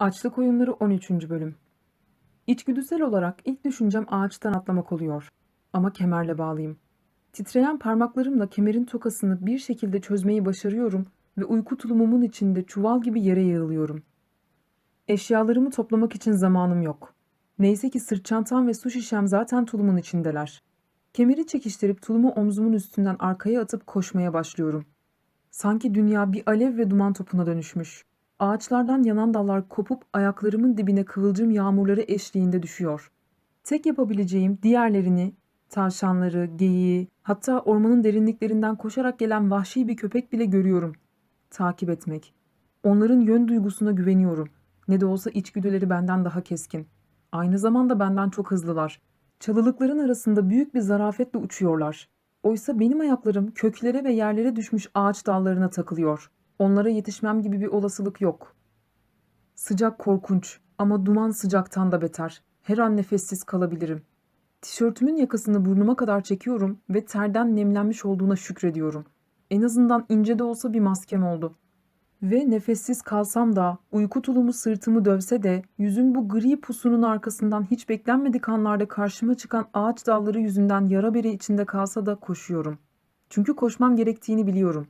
Açlık Oyunları 13. Bölüm İçgüdüsel olarak ilk düşüncem ağaçtan atlamak oluyor. Ama kemerle bağlıyım. Titreyen parmaklarımla kemerin tokasını bir şekilde çözmeyi başarıyorum ve uyku tulumumun içinde çuval gibi yere yığılıyorum. Eşyalarımı toplamak için zamanım yok. Neyse ki sırt çantam ve su şişem zaten tulumun içindeler. Kemeri çekiştirip tulumu omzumun üstünden arkaya atıp koşmaya başlıyorum. Sanki dünya bir alev ve duman topuna dönüşmüş. Ağaçlardan yanan dallar kopup ayaklarımın dibine kıvılcım yağmurları eşliğinde düşüyor. Tek yapabileceğim diğerlerini, tavşanları, geyiği, hatta ormanın derinliklerinden koşarak gelen vahşi bir köpek bile görüyorum. Takip etmek. Onların yön duygusuna güveniyorum. Ne de olsa içgüdüleri benden daha keskin. Aynı zamanda benden çok hızlılar. Çalılıkların arasında büyük bir zarafetle uçuyorlar. Oysa benim ayaklarım köklere ve yerlere düşmüş ağaç dallarına takılıyor. Onlara yetişmem gibi bir olasılık yok. Sıcak korkunç ama duman sıcaktan da beter. Her an nefessiz kalabilirim. Tişörtümün yakasını burnuma kadar çekiyorum ve terden nemlenmiş olduğuna şükrediyorum. En azından ince de olsa bir maskem oldu. Ve nefessiz kalsam da, uyku tulumu sırtımı dövse de, yüzüm bu gri pusunun arkasından hiç beklenmedik anlarda karşıma çıkan ağaç dalları yüzünden yara bere içinde kalsa da koşuyorum. Çünkü koşmam gerektiğini biliyorum.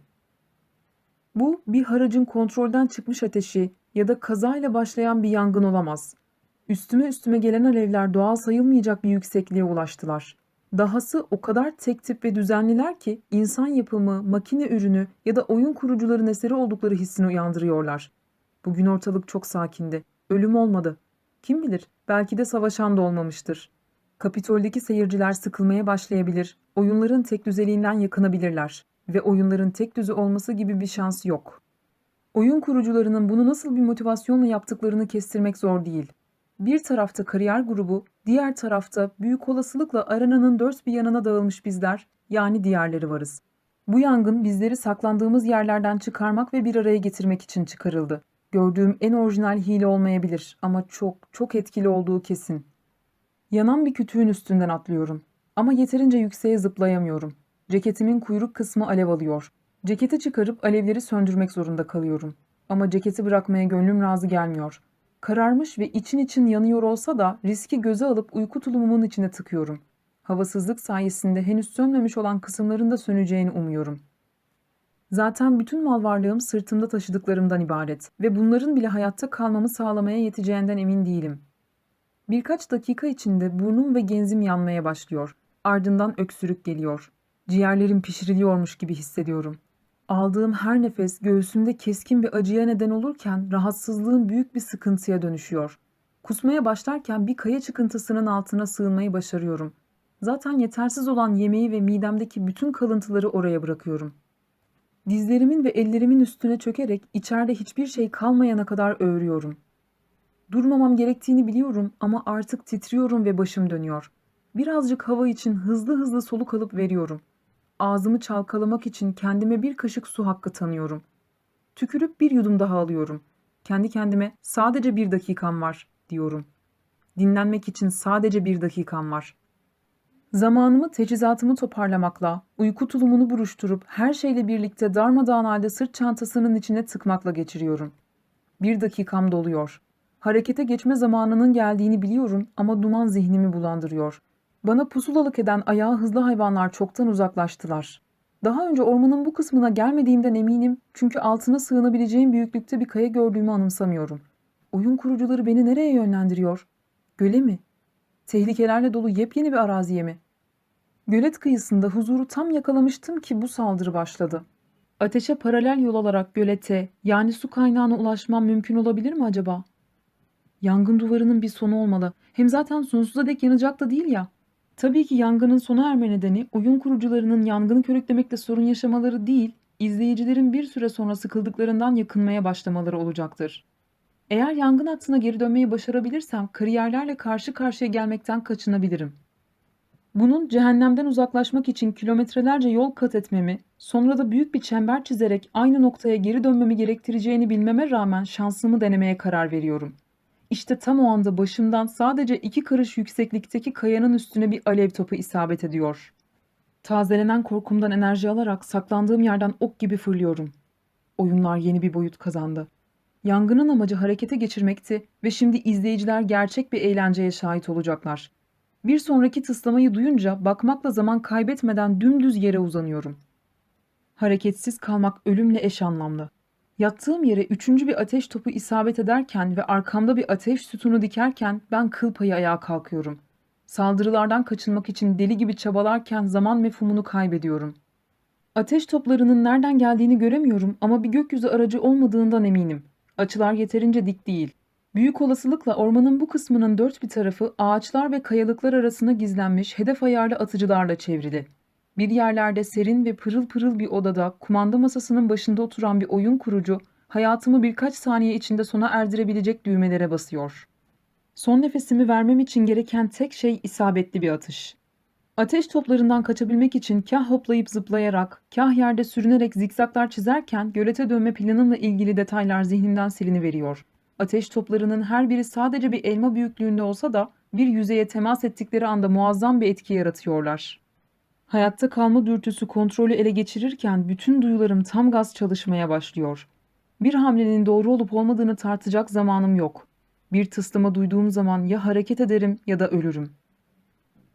Bu bir haracın kontrolden çıkmış ateşi ya da kazayla başlayan bir yangın olamaz. Üstüme üstüme gelen alevler doğal sayılmayacak bir yüksekliğe ulaştılar. Dahası o kadar tek tip ve düzenliler ki insan yapımı, makine ürünü ya da oyun kurucuların eseri oldukları hissini uyandırıyorlar. Bugün ortalık çok sakindi. Ölüm olmadı. Kim bilir belki de savaşan da olmamıştır. Kapitoldeki seyirciler sıkılmaya başlayabilir, oyunların tek düzeliğinden yakınabilirler ve oyunların tek düzü olması gibi bir şans yok. Oyun kurucularının bunu nasıl bir motivasyonla yaptıklarını kestirmek zor değil. Bir tarafta kariyer grubu, diğer tarafta büyük olasılıkla arananın dört bir yanına dağılmış bizler, yani diğerleri varız. Bu yangın bizleri saklandığımız yerlerden çıkarmak ve bir araya getirmek için çıkarıldı. Gördüğüm en orijinal hile olmayabilir ama çok çok etkili olduğu kesin. Yanan bir kütüğün üstünden atlıyorum. Ama yeterince yükseğe zıplayamıyorum. Ceketimin kuyruk kısmı alev alıyor. Ceketi çıkarıp alevleri söndürmek zorunda kalıyorum. Ama ceketi bırakmaya gönlüm razı gelmiyor. Kararmış ve için için yanıyor olsa da riski göze alıp uyku tulumumun içine tıkıyorum. Havasızlık sayesinde henüz sönmemiş olan kısımların da söneceğini umuyorum. Zaten bütün mal varlığım sırtımda taşıdıklarımdan ibaret ve bunların bile hayatta kalmamı sağlamaya yeteceğinden emin değilim. Birkaç dakika içinde burnum ve genzim yanmaya başlıyor. Ardından öksürük geliyor. Ciğerlerim pişiriliyormuş gibi hissediyorum. Aldığım her nefes göğsümde keskin bir acıya neden olurken rahatsızlığım büyük bir sıkıntıya dönüşüyor. Kusmaya başlarken bir kaya çıkıntısının altına sığınmayı başarıyorum. Zaten yetersiz olan yemeği ve midemdeki bütün kalıntıları oraya bırakıyorum. Dizlerimin ve ellerimin üstüne çökerek içeride hiçbir şey kalmayana kadar öğürüyorum. Durmamam gerektiğini biliyorum ama artık titriyorum ve başım dönüyor. Birazcık hava için hızlı hızlı soluk alıp veriyorum. Ağzımı çalkalamak için kendime bir kaşık su hakkı tanıyorum. Tükürüp bir yudum daha alıyorum. Kendi kendime sadece bir dakikam var diyorum. Dinlenmek için sadece bir dakikam var. Zamanımı teçhizatımı toparlamakla, uyku tulumunu buruşturup her şeyle birlikte darmadağın halde sırt çantasının içine tıkmakla geçiriyorum. Bir dakikam doluyor. Harekete geçme zamanının geldiğini biliyorum ama duman zihnimi bulandırıyor. Bana pusulalık eden ayağı hızlı hayvanlar çoktan uzaklaştılar. Daha önce ormanın bu kısmına gelmediğimden eminim çünkü altına sığınabileceğim büyüklükte bir kaya gördüğümü anımsamıyorum. Oyun kurucuları beni nereye yönlendiriyor? Göle mi? Tehlikelerle dolu yepyeni bir araziye mi? Gölet kıyısında huzuru tam yakalamıştım ki bu saldırı başladı. Ateşe paralel yol alarak gölete yani su kaynağına ulaşmam mümkün olabilir mi acaba? Yangın duvarının bir sonu olmalı. Hem zaten sonsuza dek yanacak da değil ya. Tabii ki yangının sona erme nedeni oyun kurucularının yangını körüklemekle sorun yaşamaları değil, izleyicilerin bir süre sonra sıkıldıklarından yakınmaya başlamaları olacaktır. Eğer yangın hattına geri dönmeyi başarabilirsem kariyerlerle karşı karşıya gelmekten kaçınabilirim. Bunun cehennemden uzaklaşmak için kilometrelerce yol kat etmemi, sonra da büyük bir çember çizerek aynı noktaya geri dönmemi gerektireceğini bilmeme rağmen şansımı denemeye karar veriyorum.'' İşte tam o anda başımdan sadece iki karış yükseklikteki kayanın üstüne bir alev topu isabet ediyor. Tazelenen korkumdan enerji alarak saklandığım yerden ok gibi fırlıyorum. Oyunlar yeni bir boyut kazandı. Yangının amacı harekete geçirmekti ve şimdi izleyiciler gerçek bir eğlenceye şahit olacaklar. Bir sonraki tıslamayı duyunca bakmakla zaman kaybetmeden dümdüz yere uzanıyorum. Hareketsiz kalmak ölümle eş anlamlı. Yattığım yere üçüncü bir ateş topu isabet ederken ve arkamda bir ateş sütunu dikerken ben kıl payı ayağa kalkıyorum. Saldırılardan kaçınmak için deli gibi çabalarken zaman mefhumunu kaybediyorum. Ateş toplarının nereden geldiğini göremiyorum ama bir gökyüzü aracı olmadığından eminim. Açılar yeterince dik değil. Büyük olasılıkla ormanın bu kısmının dört bir tarafı ağaçlar ve kayalıklar arasına gizlenmiş hedef ayarlı atıcılarla çevrili. Bir yerlerde serin ve pırıl pırıl bir odada kumanda masasının başında oturan bir oyun kurucu hayatımı birkaç saniye içinde sona erdirebilecek düğmelere basıyor. Son nefesimi vermem için gereken tek şey isabetli bir atış. Ateş toplarından kaçabilmek için kah hoplayıp zıplayarak, kah yerde sürünerek zikzaklar çizerken gölete dönme planımla ilgili detaylar zihnimden siliniveriyor. Ateş toplarının her biri sadece bir elma büyüklüğünde olsa da bir yüzeye temas ettikleri anda muazzam bir etki yaratıyorlar. Hayatta kalma dürtüsü kontrolü ele geçirirken bütün duyularım tam gaz çalışmaya başlıyor. Bir hamlenin doğru olup olmadığını tartacak zamanım yok. Bir tıslama duyduğum zaman ya hareket ederim ya da ölürüm.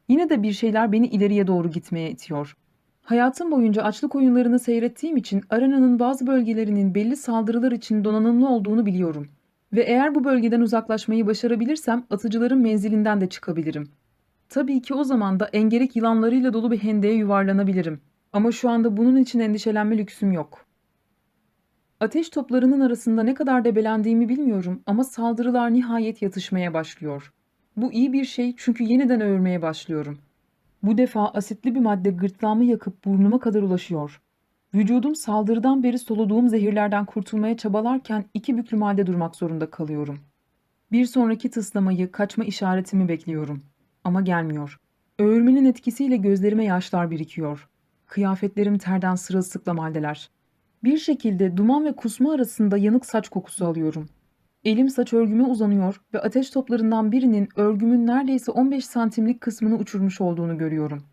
Yine de bir şeyler beni ileriye doğru gitmeye itiyor. Hayatım boyunca açlık oyunlarını seyrettiğim için arenanın bazı bölgelerinin belli saldırılar için donanımlı olduğunu biliyorum. Ve eğer bu bölgeden uzaklaşmayı başarabilirsem atıcıların menzilinden de çıkabilirim. Tabii ki o zaman da engerek yılanlarıyla dolu bir hendeye yuvarlanabilirim. Ama şu anda bunun için endişelenme lüksüm yok. Ateş toplarının arasında ne kadar debelendiğimi bilmiyorum ama saldırılar nihayet yatışmaya başlıyor. Bu iyi bir şey çünkü yeniden öğürmeye başlıyorum. Bu defa asitli bir madde gırtlağımı yakıp burnuma kadar ulaşıyor. Vücudum saldırıdan beri soluduğum zehirlerden kurtulmaya çabalarken iki büklüm halde durmak zorunda kalıyorum. Bir sonraki tıslamayı, kaçma işaretimi bekliyorum. Ama gelmiyor. Öğürmenin etkisiyle gözlerime yaşlar birikiyor. Kıyafetlerim terden sırılsıklam haldeler. Bir şekilde duman ve kusma arasında yanık saç kokusu alıyorum. Elim saç örgüme uzanıyor ve ateş toplarından birinin örgümün neredeyse 15 santimlik kısmını uçurmuş olduğunu görüyorum.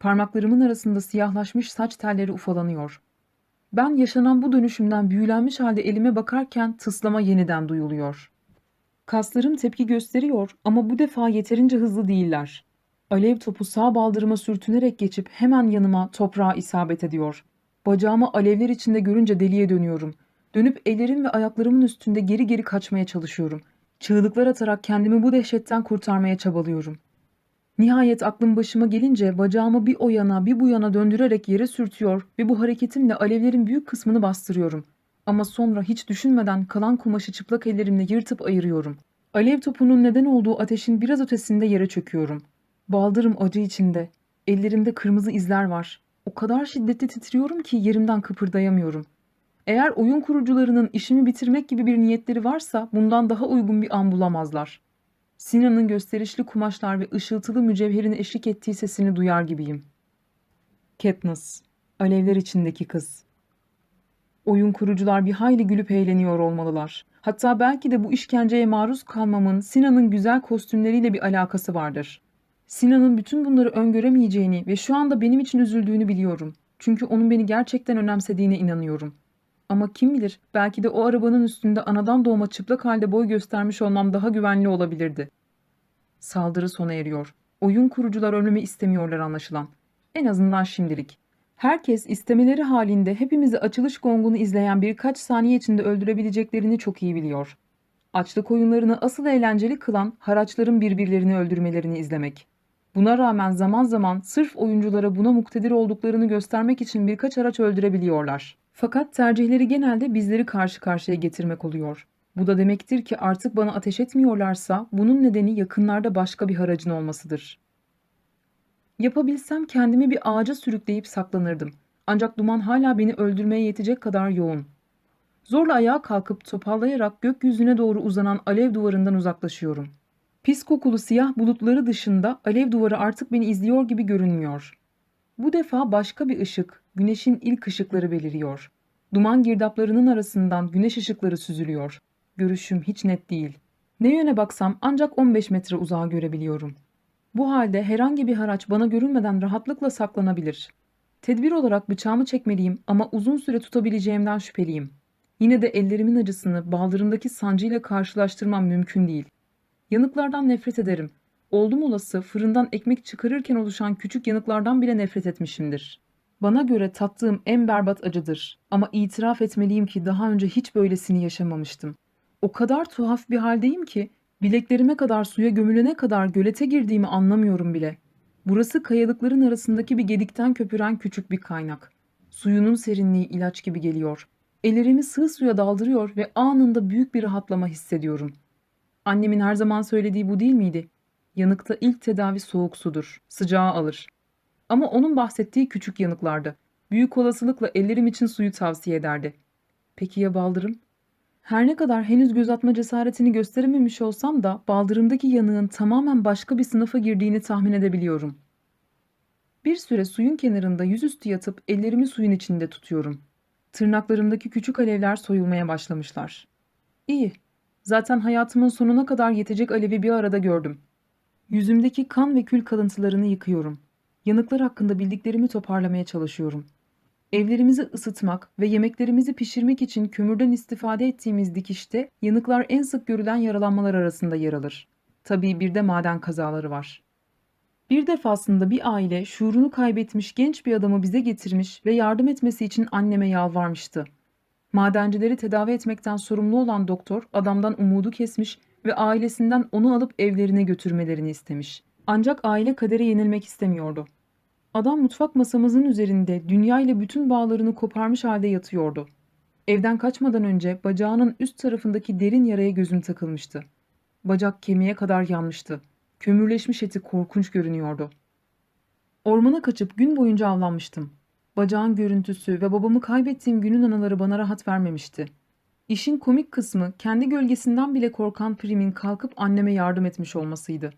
Parmaklarımın arasında siyahlaşmış saç telleri ufalanıyor. Ben yaşanan bu dönüşümden büyülenmiş halde elime bakarken tıslama yeniden duyuluyor. Kaslarım tepki gösteriyor ama bu defa yeterince hızlı değiller. Alev topu sağ baldırıma sürtünerek geçip hemen yanıma toprağa isabet ediyor. Bacağımı alevler içinde görünce deliye dönüyorum. Dönüp ellerim ve ayaklarımın üstünde geri geri kaçmaya çalışıyorum. Çığlıklar atarak kendimi bu dehşetten kurtarmaya çabalıyorum. Nihayet aklım başıma gelince bacağımı bir o yana bir bu yana döndürerek yere sürtüyor ve bu hareketimle alevlerin büyük kısmını bastırıyorum. Ama sonra hiç düşünmeden kalan kumaşı çıplak ellerimle yırtıp ayırıyorum. Alev topunun neden olduğu ateşin biraz ötesinde yere çöküyorum. Baldırım acı içinde. Ellerimde kırmızı izler var. O kadar şiddetli titriyorum ki yerimden kıpırdayamıyorum. Eğer oyun kurucularının işimi bitirmek gibi bir niyetleri varsa bundan daha uygun bir an bulamazlar. Sinan'ın gösterişli kumaşlar ve ışıltılı mücevherin eşlik ettiği sesini duyar gibiyim. Katniss, alevler içindeki kız. Oyun kurucular bir hayli gülüp eğleniyor olmalılar. Hatta belki de bu işkenceye maruz kalmamın Sinan'ın güzel kostümleriyle bir alakası vardır. Sinan'ın bütün bunları öngöremeyeceğini ve şu anda benim için üzüldüğünü biliyorum. Çünkü onun beni gerçekten önemsediğine inanıyorum. Ama kim bilir belki de o arabanın üstünde anadan doğma çıplak halde boy göstermiş olmam daha güvenli olabilirdi. Saldırı sona eriyor. Oyun kurucular ölmemi istemiyorlar anlaşılan. En azından şimdilik. Herkes istemeleri halinde hepimizi açılış gongunu izleyen birkaç saniye içinde öldürebileceklerini çok iyi biliyor. Açlık oyunlarını asıl eğlenceli kılan haraçların birbirlerini öldürmelerini izlemek. Buna rağmen zaman zaman sırf oyunculara buna muktedir olduklarını göstermek için birkaç araç öldürebiliyorlar. Fakat tercihleri genelde bizleri karşı karşıya getirmek oluyor. Bu da demektir ki artık bana ateş etmiyorlarsa bunun nedeni yakınlarda başka bir haracın olmasıdır. Yapabilsem kendimi bir ağaca sürükleyip saklanırdım. Ancak duman hala beni öldürmeye yetecek kadar yoğun. Zorla ayağa kalkıp topallayarak gökyüzüne doğru uzanan alev duvarından uzaklaşıyorum. Pis kokulu siyah bulutları dışında alev duvarı artık beni izliyor gibi görünmüyor. Bu defa başka bir ışık, güneşin ilk ışıkları beliriyor. Duman girdaplarının arasından güneş ışıkları süzülüyor. Görüşüm hiç net değil. Ne yöne baksam ancak 15 metre uzağa görebiliyorum. Bu halde herhangi bir haraç bana görünmeden rahatlıkla saklanabilir. Tedbir olarak bıçağımı çekmeliyim ama uzun süre tutabileceğimden şüpheliyim. Yine de ellerimin acısını baldırımdaki sancıyla karşılaştırmam mümkün değil. Yanıklardan nefret ederim. Oldum olası fırından ekmek çıkarırken oluşan küçük yanıklardan bile nefret etmişimdir. Bana göre tattığım en berbat acıdır. Ama itiraf etmeliyim ki daha önce hiç böylesini yaşamamıştım. O kadar tuhaf bir haldeyim ki bileklerime kadar suya gömülene kadar gölete girdiğimi anlamıyorum bile. Burası kayalıkların arasındaki bir gedikten köpüren küçük bir kaynak. Suyunun serinliği ilaç gibi geliyor. Ellerimi sığ suya daldırıyor ve anında büyük bir rahatlama hissediyorum. Annemin her zaman söylediği bu değil miydi? Yanıkta ilk tedavi soğuk sudur, sıcağı alır. Ama onun bahsettiği küçük yanıklardı. Büyük olasılıkla ellerim için suyu tavsiye ederdi. Peki ya baldırım? Her ne kadar henüz göz atma cesaretini gösterememiş olsam da baldırımdaki yanığın tamamen başka bir sınıfa girdiğini tahmin edebiliyorum. Bir süre suyun kenarında yüzüstü yatıp ellerimi suyun içinde tutuyorum. Tırnaklarımdaki küçük alevler soyulmaya başlamışlar. İyi. Zaten hayatımın sonuna kadar yetecek alevi bir arada gördüm. Yüzümdeki kan ve kül kalıntılarını yıkıyorum. Yanıklar hakkında bildiklerimi toparlamaya çalışıyorum. Evlerimizi ısıtmak ve yemeklerimizi pişirmek için kömürden istifade ettiğimiz dikişte yanıklar en sık görülen yaralanmalar arasında yer alır. Tabii bir de maden kazaları var. Bir defasında bir aile şuurunu kaybetmiş genç bir adamı bize getirmiş ve yardım etmesi için anneme yalvarmıştı. Madencileri tedavi etmekten sorumlu olan doktor adamdan umudu kesmiş ve ailesinden onu alıp evlerine götürmelerini istemiş. Ancak aile kadere yenilmek istemiyordu. Adam mutfak masamızın üzerinde dünya ile bütün bağlarını koparmış halde yatıyordu. Evden kaçmadan önce bacağının üst tarafındaki derin yaraya gözüm takılmıştı. Bacak kemiğe kadar yanmıştı. Kömürleşmiş eti korkunç görünüyordu. Ormana kaçıp gün boyunca avlanmıştım. Bacağın görüntüsü ve babamı kaybettiğim günün anıları bana rahat vermemişti. İşin komik kısmı kendi gölgesinden bile korkan Prim'in kalkıp anneme yardım etmiş olmasıydı.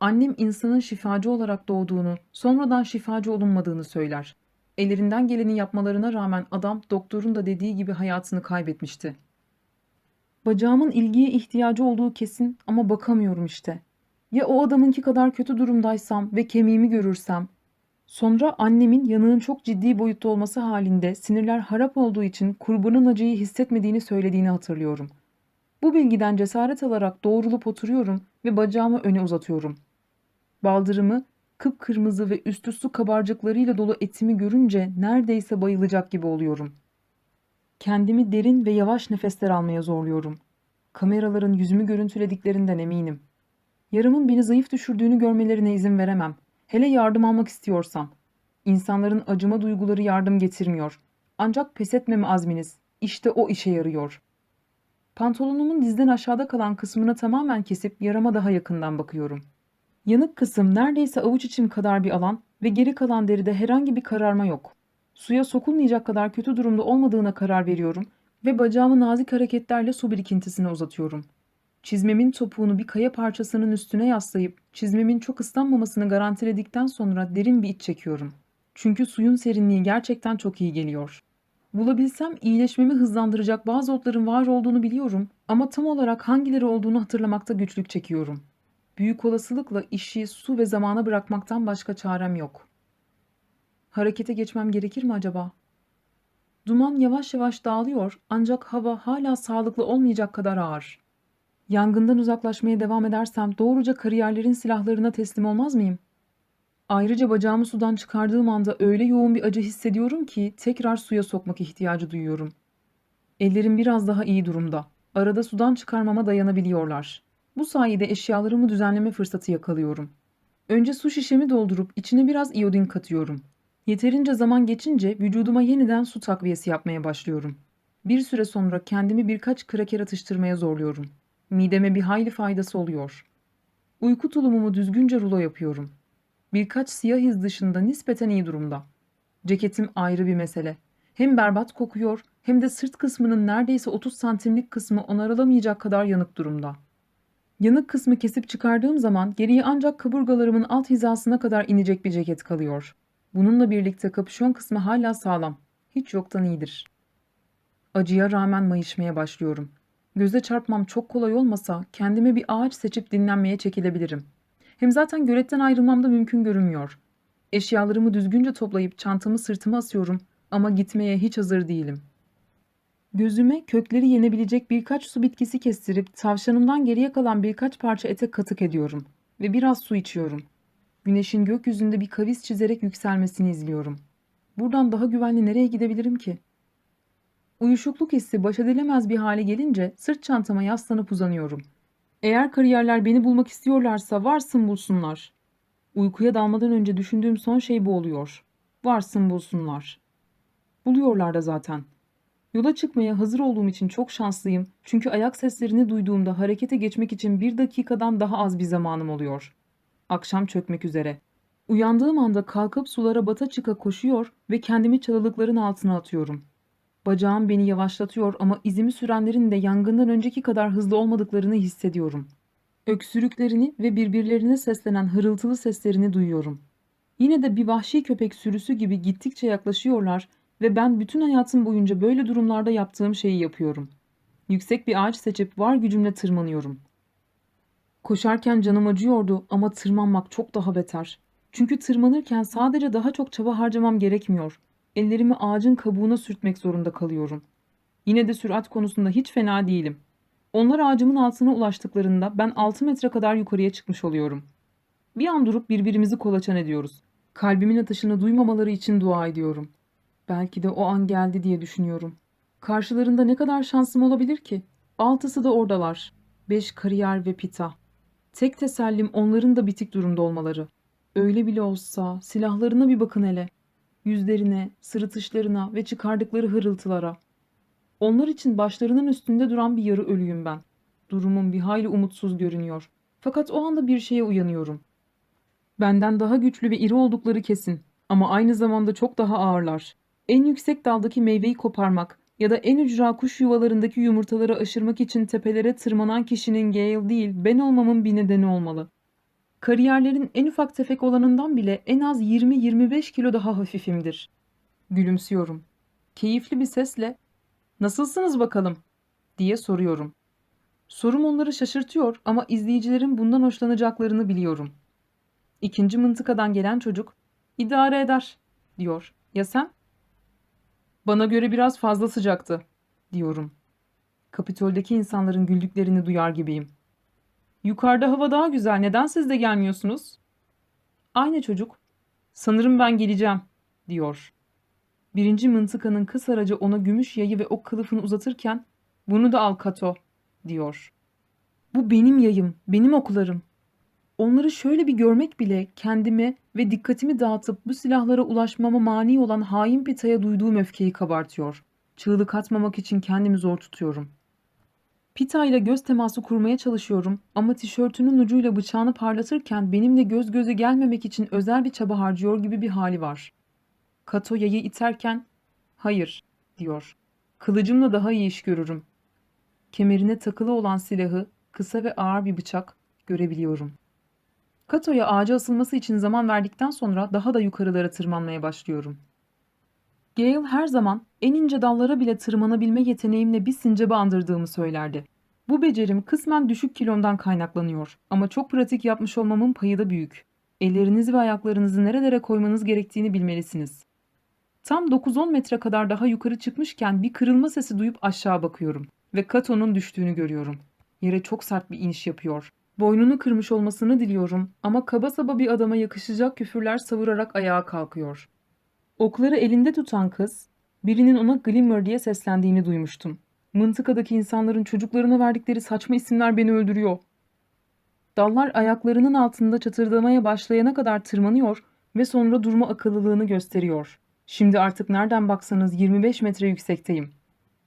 Annem insanın şifacı olarak doğduğunu, sonradan şifacı olunmadığını söyler. Ellerinden geleni yapmalarına rağmen adam doktorun da dediği gibi hayatını kaybetmişti. Bacağımın ilgiye ihtiyacı olduğu kesin ama bakamıyorum işte. Ya o adamınki kadar kötü durumdaysam ve kemiğimi görürsem? Sonra annemin yanığın çok ciddi boyutta olması halinde sinirler harap olduğu için kurbanın acıyı hissetmediğini söylediğini hatırlıyorum. Bu bilgiden cesaret alarak doğrulup oturuyorum ve bacağımı öne uzatıyorum. Baldırımı kıpkırmızı ve üstü su kabarcıklarıyla dolu etimi görünce neredeyse bayılacak gibi oluyorum. Kendimi derin ve yavaş nefesler almaya zorluyorum. Kameraların yüzümü görüntülediklerinden eminim. Yarımın beni zayıf düşürdüğünü görmelerine izin veremem. Hele yardım almak istiyorsam. İnsanların acıma duyguları yardım getirmiyor. Ancak pes etmeme azminiz. İşte o işe yarıyor. Pantolonumun dizden aşağıda kalan kısmını tamamen kesip yarama daha yakından bakıyorum. Yanık kısım neredeyse avuç içim kadar bir alan ve geri kalan deride herhangi bir kararma yok. Suya sokulmayacak kadar kötü durumda olmadığına karar veriyorum ve bacağımı nazik hareketlerle su birikintisine uzatıyorum. Çizmemin topuğunu bir kaya parçasının üstüne yaslayıp çizmemin çok ıslanmamasını garantiledikten sonra derin bir iç çekiyorum. Çünkü suyun serinliği gerçekten çok iyi geliyor. Bulabilsem iyileşmemi hızlandıracak bazı otların var olduğunu biliyorum ama tam olarak hangileri olduğunu hatırlamakta güçlük çekiyorum. Büyük olasılıkla işi su ve zamana bırakmaktan başka çarem yok. Harekete geçmem gerekir mi acaba? Duman yavaş yavaş dağılıyor ancak hava hala sağlıklı olmayacak kadar ağır. Yangından uzaklaşmaya devam edersem doğruca kariyerlerin silahlarına teslim olmaz mıyım? Ayrıca bacağımı sudan çıkardığım anda öyle yoğun bir acı hissediyorum ki tekrar suya sokmak ihtiyacı duyuyorum. Ellerim biraz daha iyi durumda. Arada sudan çıkarmama dayanabiliyorlar. Bu sayede eşyalarımı düzenleme fırsatı yakalıyorum. Önce su şişemi doldurup içine biraz iyodin katıyorum. Yeterince zaman geçince vücuduma yeniden su takviyesi yapmaya başlıyorum. Bir süre sonra kendimi birkaç kraker atıştırmaya zorluyorum. Mideme bir hayli faydası oluyor. Uyku tulumumu düzgünce rulo yapıyorum. Birkaç siyah iz dışında nispeten iyi durumda. Ceketim ayrı bir mesele. Hem berbat kokuyor hem de sırt kısmının neredeyse 30 santimlik kısmı onarılamayacak kadar yanık durumda. Yanık kısmı kesip çıkardığım zaman geriye ancak kaburgalarımın alt hizasına kadar inecek bir ceket kalıyor. Bununla birlikte kapüşon kısmı hala sağlam. Hiç yoktan iyidir. Acıya rağmen mayışmaya başlıyorum. Göze çarpmam çok kolay olmasa kendime bir ağaç seçip dinlenmeye çekilebilirim. Hem zaten göletten ayrılmam da mümkün görünmüyor. Eşyalarımı düzgünce toplayıp çantamı sırtıma asıyorum ama gitmeye hiç hazır değilim. Gözüme kökleri yenebilecek birkaç su bitkisi kestirip tavşanımdan geriye kalan birkaç parça ete katık ediyorum ve biraz su içiyorum. Güneşin gökyüzünde bir kavis çizerek yükselmesini izliyorum. Buradan daha güvenli nereye gidebilirim ki? Uyuşukluk hissi baş edilemez bir hale gelince sırt çantama yaslanıp uzanıyorum. Eğer kariyerler beni bulmak istiyorlarsa varsın bulsunlar. Uykuya dalmadan önce düşündüğüm son şey bu oluyor. Varsın bulsunlar. Buluyorlar da zaten. Yola çıkmaya hazır olduğum için çok şanslıyım. Çünkü ayak seslerini duyduğumda harekete geçmek için bir dakikadan daha az bir zamanım oluyor. Akşam çökmek üzere. Uyandığım anda kalkıp sulara bata çıka koşuyor ve kendimi çalılıkların altına atıyorum. Bacağım beni yavaşlatıyor ama izimi sürenlerin de yangından önceki kadar hızlı olmadıklarını hissediyorum. Öksürüklerini ve birbirlerine seslenen hırıltılı seslerini duyuyorum. Yine de bir vahşi köpek sürüsü gibi gittikçe yaklaşıyorlar ve ben bütün hayatım boyunca böyle durumlarda yaptığım şeyi yapıyorum. Yüksek bir ağaç seçip var gücümle tırmanıyorum. Koşarken canım acıyordu ama tırmanmak çok daha beter. Çünkü tırmanırken sadece daha çok çaba harcamam gerekmiyor. Ellerimi ağacın kabuğuna sürtmek zorunda kalıyorum. Yine de sürat konusunda hiç fena değilim. Onlar ağacımın altına ulaştıklarında ben 6 metre kadar yukarıya çıkmış oluyorum. Bir an durup birbirimizi kolaçan ediyoruz. Kalbimin atışını duymamaları için dua ediyorum. Belki de o an geldi diye düşünüyorum. Karşılarında ne kadar şansım olabilir ki? Altısı da oradalar. Beş kariyer ve pita. Tek tesellim onların da bitik durumda olmaları. Öyle bile olsa silahlarına bir bakın hele. Yüzlerine, sırıtışlarına ve çıkardıkları hırıltılara. Onlar için başlarının üstünde duran bir yarı ölüyüm ben. Durumum bir hayli umutsuz görünüyor. Fakat o anda bir şeye uyanıyorum. Benden daha güçlü ve iri oldukları kesin. Ama aynı zamanda çok daha ağırlar. En yüksek daldaki meyveyi koparmak ya da en ücra kuş yuvalarındaki yumurtaları aşırmak için tepelere tırmanan kişinin Gale değil ben olmamın bir nedeni olmalı. Kariyerlerin en ufak tefek olanından bile en az 20-25 kilo daha hafifimdir. Gülümsüyorum. Keyifli bir sesle "Nasılsınız bakalım?" diye soruyorum. Sorum onları şaşırtıyor ama izleyicilerin bundan hoşlanacaklarını biliyorum. İkinci mıntıkadan gelen çocuk "İdare eder." diyor. Ya sen? Bana göre biraz fazla sıcaktı, diyorum. Kapitoldeki insanların güldüklerini duyar gibiyim. Yukarıda hava daha güzel. Neden siz de gelmiyorsunuz? Aynı çocuk. Sanırım ben geleceğim, diyor. Birinci mıntıkanın kız aracı ona gümüş yayı ve ok kılıfını uzatırken bunu da al Kato, diyor. Bu benim yayım, benim oklarım. Onları şöyle bir görmek bile kendimi ve dikkatimi dağıtıp bu silahlara ulaşmama mani olan hain Pita'ya duyduğum öfkeyi kabartıyor. Çığlık atmamak için kendimi zor tutuyorum. Pita ile göz teması kurmaya çalışıyorum ama tişörtünün ucuyla bıçağını parlatırken benimle göz göze gelmemek için özel bir çaba harcıyor gibi bir hali var. Kato yayı iterken hayır diyor. Kılıcımla daha iyi iş görürüm. Kemerine takılı olan silahı kısa ve ağır bir bıçak görebiliyorum. Kato'ya ağaca asılması için zaman verdikten sonra daha da yukarılara tırmanmaya başlıyorum. Gale her zaman en ince dallara bile tırmanabilme yeteneğimle bir sincaba andırdığımı söylerdi. Bu becerim kısmen düşük kilomdan kaynaklanıyor ama çok pratik yapmış olmamın payı da büyük. Ellerinizi ve ayaklarınızı nerelere koymanız gerektiğini bilmelisiniz. Tam 9-10 metre kadar daha yukarı çıkmışken bir kırılma sesi duyup aşağı bakıyorum ve Kato'nun düştüğünü görüyorum. Yere çok sert bir iniş yapıyor. Boynunu kırmış olmasını diliyorum ama kaba saba bir adama yakışacak küfürler savurarak ayağa kalkıyor. Okları elinde tutan kız, birinin ona Glimmer diye seslendiğini duymuştum. Mıntıkadaki insanların çocuklarına verdikleri saçma isimler beni öldürüyor. Dallar ayaklarının altında çatırdamaya başlayana kadar tırmanıyor ve sonra durma akıllılığını gösteriyor. Şimdi artık nereden baksanız 25 metre yüksekteyim.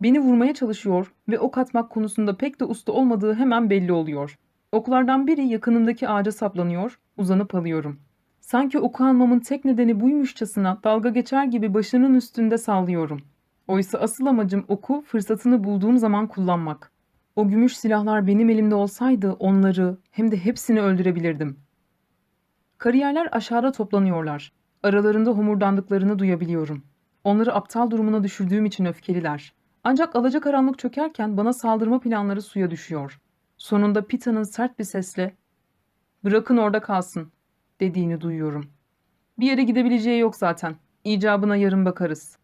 Beni vurmaya çalışıyor ve ok atmak konusunda pek de usta olmadığı hemen belli oluyor. Oklardan biri yakınımdaki ağaca saplanıyor, uzanıp alıyorum. Sanki oku tek nedeni buymuşçasına dalga geçer gibi başının üstünde sallıyorum. Oysa asıl amacım oku fırsatını bulduğum zaman kullanmak. O gümüş silahlar benim elimde olsaydı onları hem de hepsini öldürebilirdim. Kariyerler aşağıda toplanıyorlar. Aralarında homurdandıklarını duyabiliyorum. Onları aptal durumuna düşürdüğüm için öfkeliler. Ancak alacakaranlık çökerken bana saldırma planları suya düşüyor. Sonunda Pita'nın sert bir sesle ''Bırakın orada kalsın.'' Dediğini duyuyorum. Bir yere gidebileceği yok zaten. İcabına yarın bakarız.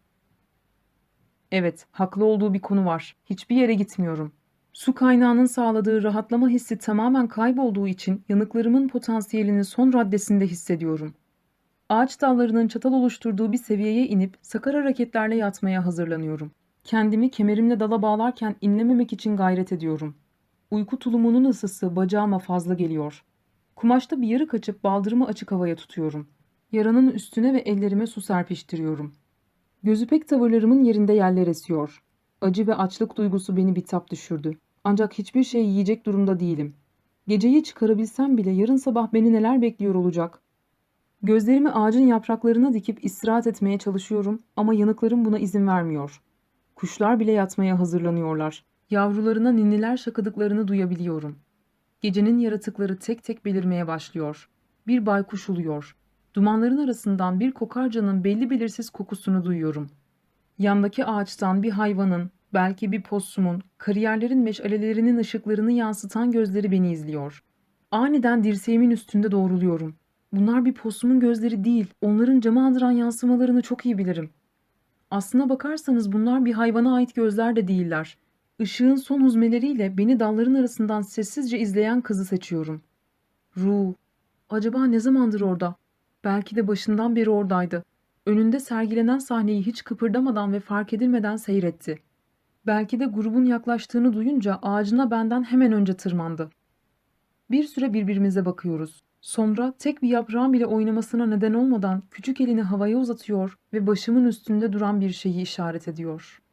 Evet, haklı olduğu bir konu var. Hiçbir yere gitmiyorum. Su kaynağının sağladığı rahatlama hissi tamamen kaybolduğu için yanıklarımın potansiyelini son raddesinde hissediyorum. Ağaç dallarının çatal oluşturduğu bir seviyeye inip sakar hareketlerle yatmaya hazırlanıyorum. Kendimi kemerimle dala bağlarken inlememek için gayret ediyorum. Uyku tulumunun ısısı bacağıma fazla geliyor. Kumaşta bir yarık açıp baldırımı açık havaya tutuyorum. Yaranın üstüne ve ellerime su serpiştiriyorum. Gözü pek tavırlarımın yerinde yerler esiyor. Acı ve açlık duygusu beni bitap düşürdü. Ancak hiçbir şey yiyecek durumda değilim. Geceyi çıkarabilsem bile yarın sabah beni neler bekliyor olacak? Gözlerimi ağacın yapraklarına dikip istirahat etmeye çalışıyorum ama yanıklarım buna izin vermiyor. Kuşlar bile yatmaya hazırlanıyorlar. Yavrularına ninniler şakıdıklarını duyabiliyorum. Gecenin yaratıkları tek tek belirmeye başlıyor. Bir baykuş uluyor. Dumanların arasından bir kokarcanın belli belirsiz kokusunu duyuyorum. Yandaki ağaçtan bir hayvanın, belki bir possumun, kariyerlerin meşalelerinin ışıklarını yansıtan gözleri beni izliyor. Aniden dirseğimin üstünde doğruluyorum. Bunlar bir possumun gözleri değil, onların cama andıran yansımalarını çok iyi bilirim. Aslına bakarsanız bunlar bir hayvana ait gözler de değiller. Işığın son huzmeleriyle beni dalların arasından sessizce izleyen kızı seçiyorum. Ru, acaba ne zamandır orada? Belki de başından beri oradaydı. Önünde sergilenen sahneyi hiç kıpırdamadan ve fark edilmeden seyretti. Belki de grubun yaklaştığını duyunca ağacına benden hemen önce tırmandı. Bir süre birbirimize bakıyoruz. Sonra tek bir yaprağın bile oynamasına neden olmadan küçük elini havaya uzatıyor ve başımın üstünde duran bir şeyi işaret ediyor.